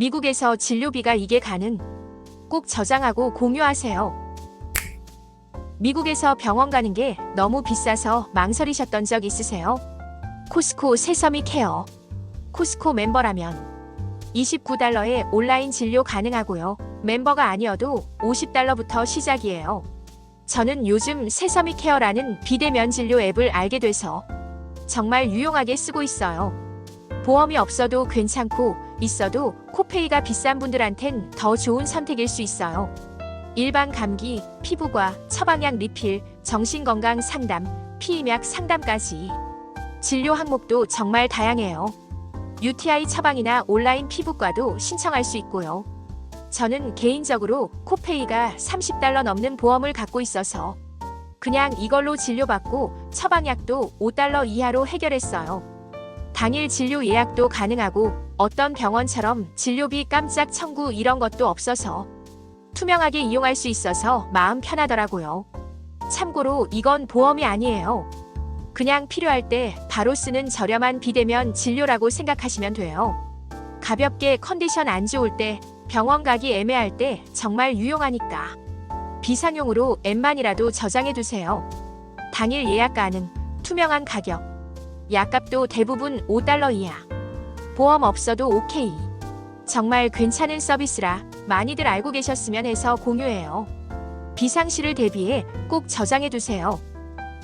미국에서 진료비가 이게 가능? 꼭 저장하고 공유하세요. 미국에서 병원 가는 게 너무 비싸서 망설이셨던 적 있으세요? 코스코 세서미 케어. 코스코 멤버라면 29달러에 온라인 진료 가능하고요. 멤버가 아니어도 50달러부터 시작이에요. 저는 요즘 세서미 케어라는 비대면 진료 앱을 알게 돼서 정말 유용하게 쓰고 있어요. 보험이 없어도 괜찮고 있어도 코페이가 비싼 분들한텐 더 좋은 선택일 수 있어요. 일반 감기, 피부과, 처방약 리필, 정신건강 상담, 피임약 상담까지. 진료 항목도 정말 다양해요. UTI 처방이나 온라인 피부과도 신청할 수 있고요. 저는 개인적으로 코페이가 30달러 넘는 보험을 갖고 있어서 그냥 이걸로 진료받고 처방약도 5달러 이하로 해결했어요. 당일 진료 예약도 가능하고 어떤 병원처럼 진료비 깜짝 청구 이런 것도 없어서 투명하게 이용할 수 있어서 마음 편하더라고요. 참고로 이건 보험이 아니에요. 그냥 필요할 때 바로 쓰는 저렴한 비대면 진료라고 생각하시면 돼요. 가볍게 컨디션 안 좋을 때 병원 가기 애매할 때 정말 유용하니까. 비상용으로 앱만이라도 저장해 두세요. 당일 예약 가능, 투명한 가격. 약값도 대부분 5달러 이하. 보험 없어도 오케이. 정말 괜찮은 서비스라 많이들 알고 계셨으면 해서 공유해요. 비상시를 대비해 꼭 저장해 두세요.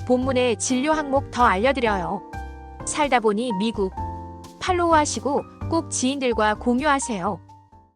본문에 진료 항목 더 알려드려요. 살다 보니 미국. 팔로우 하시고 꼭 지인들과 공유하세요.